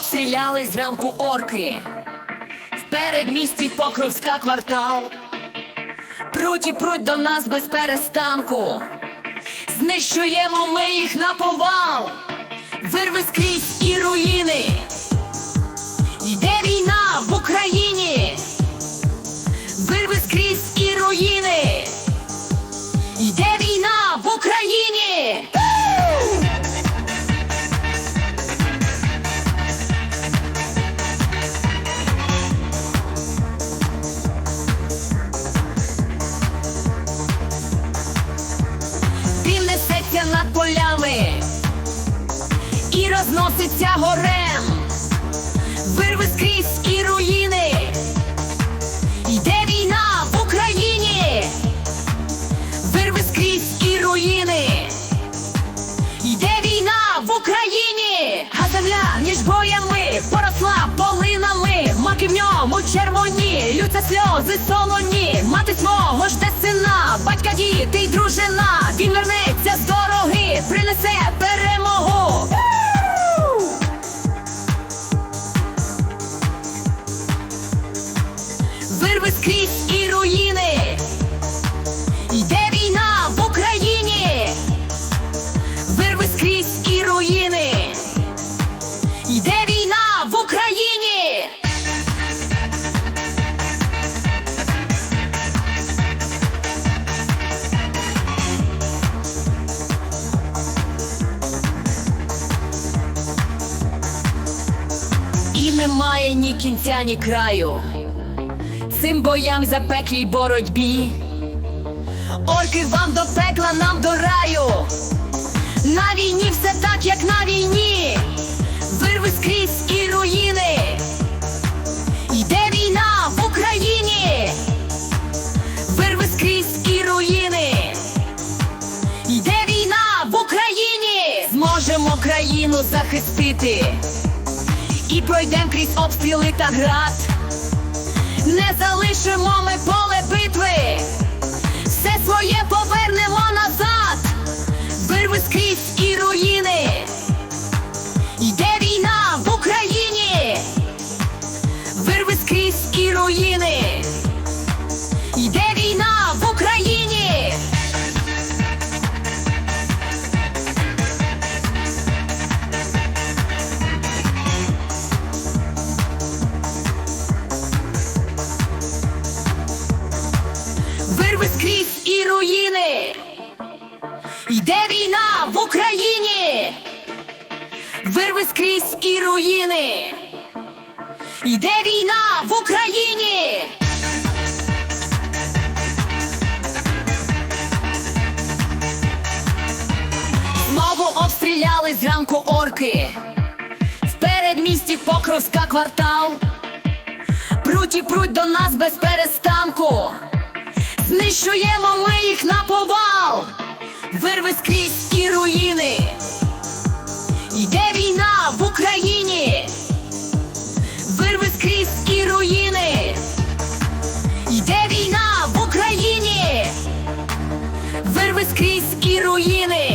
обстріляли зранку орки. В передмісті Покровська квартал. Пруть і пруть до нас без перестанку. Знищуємо ми їх на повал. Вирви скрізь і руїни. Розноситься горем. Вирви скрізь і руїни. Йде війна в Україні. Вирви скрізь і руїни. Йде війна в Україні, а земля між боями поросла полинами, маки в ньому червоні, лються сльози солоні, мати свого жде сина, батька діти й дружина. Вирви скрізь і руїни. Йде війна в Україні. Вирви скрізь і руїни. Йде війна в Україні. І немає ні кінця, ні краю. Цим боям запеклій боротьбі. Орки вам до пекла, нам до раю. На війні все так, як на війні. Вирви скрізь і руїни. Йде війна в Україні. Вирви скрізь і руїни. Йде війна в Україні. Зможемо країну захистити. І пройдем крізь обстріли та град. Не залишимо ми поле битви. Руїни. Йде війна в Україні. Вирви скрізь і руїни. Йде війна в Україні. Знову обстріляли зранку орки. В передмісті Покровська квартал. Пруть і пруть до нас без перестанку знищуємо ми їх на повал, вирви скрізь і руїни. Йде війна в Україні, вирви скрізь і руїни. Йде війна в Україні, вирви скрізь і руїни.